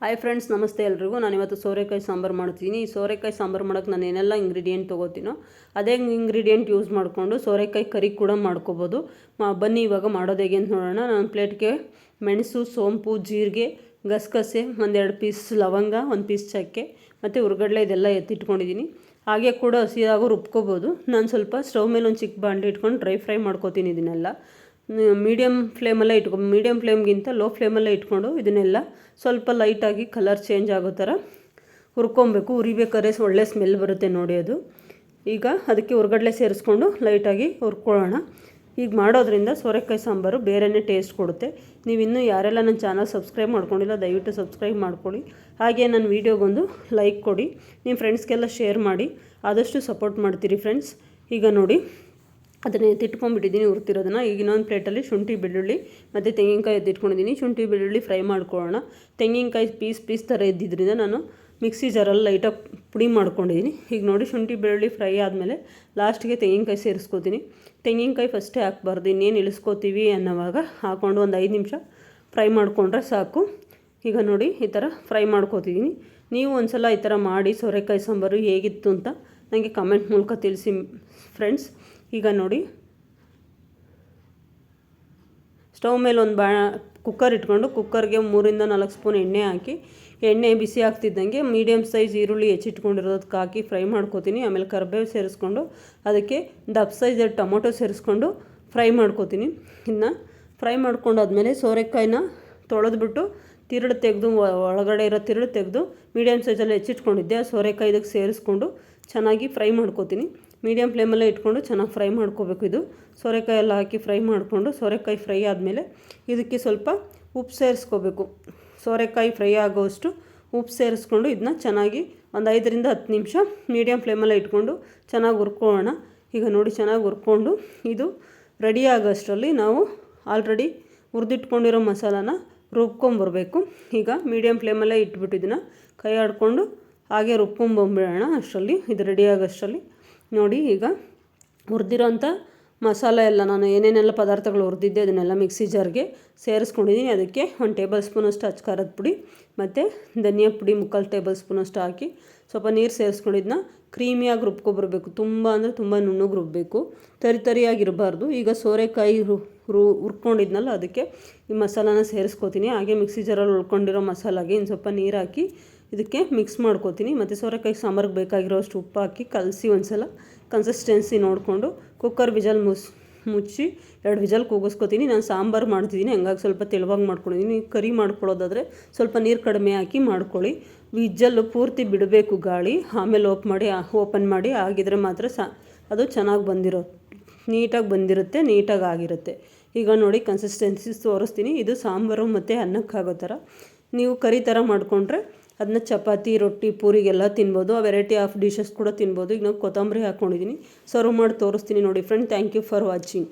Hi friends ನಮಸ್ತೆ ಎಲ್ರಿಗೂ. ನಾನು ಇವತ್ತು ಸೋರೆಕಾಯಿ ಸಾಂಬಾರು ಮಾಡ್ತೀನಿ. ಈ ಸೋರೆಕಾಯಿ ಸಾಂಬಾರು ಮಾಡೋಕ್ಕೆ ನಾನು ಏನೆಲ್ಲ ಇಂಗ್ರೀಡಿಯೆಂಟ್ ತೊಗೋತೀನೋ ಅದೇ ಇಂಗ್ರೀಡಿಯೆಂಟ್ ಯೂಸ್ ಮಾಡಿಕೊಂಡು ಸೋರೆಕಾಯಿ ಕರಿ ಕೂಡ ಮಾಡ್ಕೋಬೋದು. ಬನ್ನಿ ಇವಾಗ ಮಾಡೋದು ಹೇಗೆ ಅಂತ ನೋಡೋಣ. ನಾನು ಪ್ಲೇಟ್ಗೆ ಮೆಣಸು, ಸೋಂಪು, ಜೀರಿಗೆ, ಗಸಗಸೆ, ಒಂದೆರಡು ಪೀಸ್ ಲವಂಗ, ಒಂದು ಪೀಸ್ ಚಕ್ಕೆ, ಮತ್ತು ಉರ್ಗಡ್ಲೆ ಇದೆಲ್ಲ ಎತ್ತಿಟ್ಕೊಂಡಿದ್ದೀನಿ ಹಾಗೆ ಕೂಡ ಹಸಿಯಾಗೂ ರುಬ್ಕೋಬೋದು. ನಾನು ಸ್ವಲ್ಪ ಸ್ಟವ್ ಮೇಲೆ ಒಂದು ಚಿಕ್ಕ ಬಾಂಡ್ಲಿ ಇಟ್ಕೊಂಡು ಡ್ರೈ ಫ್ರೈ ಮಾಡ್ಕೋತೀನಿ ಇದನ್ನೆಲ್ಲ. ಮೀಡಿಯಮ್ ಫ್ಲೇಮಲ್ಲೇ ಇಟ್ಕೊ ಮೀಡಿಯಮ್ ಫ್ಲೇಮ್ಗಿಂತ ಲೋ ಫ್ಲೇಮಲ್ಲೇ ಇಟ್ಕೊಂಡು ಇದನ್ನೆಲ್ಲ ಸ್ವಲ್ಪ ಲೈಟಾಗಿ ಕಲರ್ ಚೇಂಜ್ ಆಗೋ ಥರ ಹುರ್ಕೊಬೇಕು. ಉರಿಬೇಕಾದ್ರೆ ಒಳ್ಳೆ ಸ್ಮೆಲ್ ಬರುತ್ತೆ ನೋಡಿ ಅದು. ಈಗ ಅದಕ್ಕೆ ಉರ್ಗಡ್ಲೆ ಸೇರಿಸ್ಕೊಂಡು ಲೈಟಾಗಿ ಹುರ್ಕೊಳ್ಳೋಣ. ಈಗ ಮಾಡೋದ್ರಿಂದ ಸೋರೆಕಾಯಿ ಸಾಂಬಾರು ಬೇರೆಯೇ ಟೇಸ್ಟ್ ಕೊಡುತ್ತೆ. ನೀವು ಇನ್ನೂ ಯಾರೆಲ್ಲ ನನ್ನ ಚಾನಲ್ ಸಬ್ಸ್ಕ್ರೈಬ್ ಮಾಡ್ಕೊಂಡಿಲ್ಲ, ದಯವಿಟ್ಟು ಸಬ್ಸ್ಕ್ರೈಬ್ ಮಾಡ್ಕೊಳ್ಳಿ. ಹಾಗೆ ನನ್ನ ವೀಡಿಯೋಗೊಂದು ಲೈಕ್ ಕೊಡಿ. ನಿಮ್ಮ ಫ್ರೆಂಡ್ಸ್ಗೆಲ್ಲ ಶೇರ್ ಮಾಡಿ. ಆದಷ್ಟು ಸಪೋರ್ಟ್ ಮಾಡ್ತೀರಿ ಫ್ರೆಂಡ್ಸ್. ಈಗ ನೋಡಿ. ಅದನ್ನು ಎತ್ತಿಟ್ಕೊಂಡ್ಬಿಟ್ಟಿದ್ದೀನಿ ಹುರ್ತಿರೋದನ್ನು. ಈಗ ಇನ್ನೊಂದು ಪ್ಲೇಟಲ್ಲಿ ಶುಂಠಿ, ಬೆಳ್ಳುಳ್ಳಿ ಮತ್ತು ತೆಂಗಿನಕಾಯಿ ಎದ್ದಿಟ್ಕೊಂಡಿದ್ದೀನಿ ಶುಂಠಿ, ಬೆಳ್ಳುಳ್ಳಿ ಫ್ರೈ ಮಾಡ್ಕೊಳ್ಳೋಣ. ತೆಂಗಿನಕಾಯಿ ಪೀಸ್ ಪೀಸ್ ಥರ ಇದ್ದಿದ್ದರಿಂದ ನಾನು ಮಿಕ್ಸಿ ಜಾರಲ್ಲಿ ಲೈಟಾಗಿ ಪುಡಿ ಮಾಡ್ಕೊಂಡಿದ್ದೀನಿ. ಈಗ ನೋಡಿ, ಶುಂಠಿ, ಬೆಳ್ಳುಳ್ಳಿ ಫ್ರೈ ಆದಮೇಲೆ ಲಾಸ್ಟಿಗೆ ತೆಂಗಿನಕಾಯಿ ಸೇರಿಸ್ಕೋತೀನಿ. ತೆಂಗಿನಕಾಯಿ ಫಸ್ಟೇ ಹಾಕ್ಬಾರ್ದು, ಇನ್ನೇನು ಇಳಿಸ್ಕೋತೀವಿ ಅನ್ನೋವಾಗ ಹಾಕ್ಕೊಂಡು ಒಂದು ಐದು ನಿಮಿಷ ಫ್ರೈ ಮಾಡಿಕೊಂಡ್ರೆ ಸಾಕು. ಈಗ ನೋಡಿ, ಈ ಥರ ಫ್ರೈ ಮಾಡ್ಕೋತಿದ್ದೀನಿ. ನೀವು ಒಂದು ಸಲ ಈ ಥರ ಮಾಡಿ ಸೋರೆಕಾಯಿ ಸಾಂಬಾರು ಹೇಗಿತ್ತು ಅಂತ ನನಗೆ ಕಮೆಂಟ್ ಮೂಲಕ ತಿಳಿಸಿ, ಫ್ರೆಂಡ್ಸ್. ಈಗ ನೋಡಿ. ಸ್ಟವ್ ಮೇಲೆ ಒಂದು ಬಾ ಕುಕ್ಕರ್ ಇಟ್ಕೊಂಡು ಕುಕ್ಕರ್ಗೆ ಮೂರಿಂದ ನಾಲ್ಕು ಸ್ಪೂನ್ ಎಣ್ಣೆ ಹಾಕಿ, ಎಣ್ಣೆ ಬಿಸಿ ಆಗ್ತಿದ್ದಂಗೆ ಮೀಡಿಯಮ್ ಸೈಜ್ ಈರುಳ್ಳಿ ಹೆಚ್ಚಿಟ್ಕೊಂಡಿರೋದಕ್ಕೆ ಹಾಕಿ ಫ್ರೈ ಮಾಡ್ಕೋತೀನಿ. ಆಮೇಲೆ ಕರ್ಬೇವು ಸೇರಿಸ್ಕೊಂಡು ಅದಕ್ಕೆ ದಪ್ಪ ಸೈಜ್ ಟೊಮೊಟೊ ಸೇರಿಸ್ಕೊಂಡು ಫ್ರೈ ಮಾಡ್ಕೋತೀನಿ. ಇನ್ನು ಫ್ರೈ ಮಾಡ್ಕೊಂಡಾದ್ಮೇಲೆ ಸೋರೆಕಾಯಿನ ತೊಳೆದ್ಬಿಟ್ಟು ತಿರುಳು ತೆಗೆದು ಒಳಗಡೆ ಇರೋ ತಿರುಳು ತೆಗೆದು ಮೀಡಿಯಮ್ ಸೈಜಲ್ಲಿ ಹೆಚ್ಚಿಟ್ಕೊಂಡಿದ್ದೆ. ಆ ಸೋರೆಕಾಯಿ ಇದಕ್ಕೆ ಸೇರಿಸ್ಕೊಂಡು ಚೆನ್ನಾಗಿ ಫ್ರೈ ಮಾಡ್ಕೋತೀನಿ. ಮೀಡಿಯಮ್ ಫ್ಲೇಮಲ್ಲೇ ಇಟ್ಕೊಂಡು ಚೆನ್ನಾಗಿ ಫ್ರೈ ಮಾಡ್ಕೋಬೇಕು ಇದು. ಸೋರೆಕಾಯಿ ಎಲ್ಲ ಹಾಕಿ ಫ್ರೈ ಮಾಡಿಕೊಂಡು ಸೋರೆಕಾಯಿ ಫ್ರೈ ಆದಮೇಲೆ ಇದಕ್ಕೆ ಸ್ವಲ್ಪ ಉಪ್ಪು ಸೇರಿಸ್ಕೋಬೇಕು. ಸೋರೆಕಾಯಿ ಫ್ರೈ ಆಗೋಷ್ಟು ಉಪ್ಪು ಸೇರಿಸ್ಕೊಂಡು ಇದನ್ನ ಚೆನ್ನಾಗಿ ಒಂದು ಐದರಿಂದ ಹತ್ತು ನಿಮಿಷ ಮೀಡಿಯಮ್ ಫ್ಲೇಮಲ್ಲೇ ಇಟ್ಕೊಂಡು ಚೆನ್ನಾಗಿ ಹುರ್ಕೊಳ್ಳೋಣ. ಈಗ ನೋಡಿ ಚೆನ್ನಾಗಿ ಹುರ್ಕೊಂಡು ಇದು ರೆಡಿ ಆಗೋಷ್ಟರಲ್ಲಿ ನಾವು ಆಲ್ರೆಡಿ ಹುರಿದಿಟ್ಕೊಂಡಿರೋ ಮಸಾಲಾನ ರುಬ್ಕೊಂಬರ್ಬೇಕು ಈಗ ಮೀಡಿಯಮ್ ಫ್ಲೇಮಲ್ಲೇ ಇಟ್ಬಿಟ್ಟು ಇದನ್ನು ಕೈ ಆಡಿಕೊಂಡು ಹಾಗೆ ರುಬ್ಕೊಂಬಂಬಿಡೋಣ ಅಷ್ಟರಲ್ಲಿ. ಇದು ರೆಡಿ ಆಗೋಷ್ಟರಲ್ಲಿ. ನೋಡಿ ಈಗ ಹುರಿದಿರೋಂಥ ಮಸಾಲೆ ಎಲ್ಲ ನಾನು ಏನೇನೆಲ್ಲ ಪದಾರ್ಥಗಳು ಹುರಿದಿದ್ದೆ ಅದನ್ನೆಲ್ಲ ಮಿಕ್ಸಿ ಜಾರ್ಗೆ ಸೇರಿಸ್ಕೊಂಡಿದ್ದೀನಿ. ಅದಕ್ಕೆ ಒಂದು ಟೇಬಲ್ ಸ್ಪೂನಷ್ಟು ಅಚ್ಚ ಖಾರದ ಪುಡಿ, ಮತ್ತು ಧನಿಯಾ ಪುಡಿ ಮುಕ್ಕಾಲು ಟೇಬಲ್ ಸ್ಪೂನಷ್ಟು ಹಾಕಿ ಸ್ವಲ್ಪ ನೀರು ಸೇರಿಸ್ಕೊಂಡಿದ್ದನ್ನ ಕ್ರೀಮಿಯಾಗಿ ರುಬ್ಕೊಬರ್ಬೇಕು ತುಂಬ ಅಂದರೆ ತುಂಬ ನುಣ್ಣಗೆ ರುಬ್ಬಬೇಕು ತರಿ ತರಿಯಾಗಿರಬಾರ್ದು. ಈಗ ಸೋರೆಕಾಯಿ ರು, ಹುರ್ಕೊಂಡಿದ್ನಲ್ಲ, ಅದಕ್ಕೆ ಈ ಮಸಾಲಾನ ಸೇರಿಸ್ಕೋತೀನಿ. ಹಾಗೆ ಮಿಕ್ಸಿ ಜಾರಲ್ಲಿ ಉಳ್ಕೊಂಡಿರೋ ಮಸಾಲಾಗೆ ಇನ್ನು ಸ್ವಲ್ಪ ನೀರು ಹಾಕಿ ಇದಕ್ಕೆ ಮಿಕ್ಸ್ ಮಾಡ್ಕೋತೀನಿ. ಮತ್ತು ಸೋರೆಕಾಯಿ ಸಾಂಬಾರಿಗೆ ಬೇಕಾಗಿರೋಷ್ಟು ಉಪ್ಪು ಹಾಕಿ ಕಲಸಿ ಒಂದು ಸಲ ಕನ್ಸಿಸ್ಟೆನ್ಸಿ ನೋಡಿಕೊಂಡು ಕುಕ್ಕರ್ ವಿಜಲ್ ಮುಸ್, ಮುಚ್ಚಿ ಎರಡು ವಿಜಲ್ ಕೂಗಿಸ್ಕೊತೀನಿ. ನಾನು ಸಾಂಬಾರು ಮಾಡ್ತಿದ್ದೀನಿ ಹಂಗಾಗಿ ಸ್ವಲ್ಪ ತೆಳುವಾಗಿ ಮಾಡ್ಕೊಂಡಿದ್ದೀನಿ ಕರಿ ಮಾಡ್ಕೊಳ್ಳೋದಾದರೆ ಸ್ವಲ್ಪ ನೀರು ಕಡಿಮೆ ಹಾಕಿ ಮಾಡ್ಕೊಳ್ಳಿ. ವಿಜಲ್ಲು ಪೂರ್ತಿ ಬಿಡಬೇಕು ಗಾಳಿ. ಆಮೇಲೆ ಓಪ್ ಮಾಡಿ ಓಪನ್ ಮಾಡಿ ಆಗಿದ್ರೆ ಮಾತ್ರ ಸಾ, ಅದು ಚೆನ್ನಾಗಿ ಬಂದಿರೋ, ನೀಟಾಗಿ ಬಂದಿರುತ್ತೆ, ನೀಟಾಗಿ ಆಗಿರುತ್ತೆ. ಈಗ ನೋಡಿ ಕನ್ಸಿಸ್ಟೆನ್ಸಿ ತೋರಿಸ್ತೀನಿ. ಇದು ಸಾಂಬಾರು ಮತ್ತು ಅನ್ನಕ್ಕಾಗೋ ಥರ ನೀವು ಕರಿ ಥರ ಮಾಡಿಕೊಂಡ್ರೆ ಅದನ್ನ ಚಪಾತಿ, ರೊಟ್ಟಿ, ಪೂರಿಗೆಲ್ಲ ತಿನ್ಬೋದು. ಆ ವೆರೈಟಿ ಆಫ್ ಡಿಶಸ್ ಕೂಡ ತಿನ್ಬೋದು. ಈಗ ನಾವು ಕೊತ್ತಂಬರಿ ಹಾಕ್ಕೊಂಡಿದ್ದೀನಿ ಸರ್ವ್ ಮಾಡಿ ತೋರಿಸ್ತೀನಿ ನೋಡಿ friend thank you for watching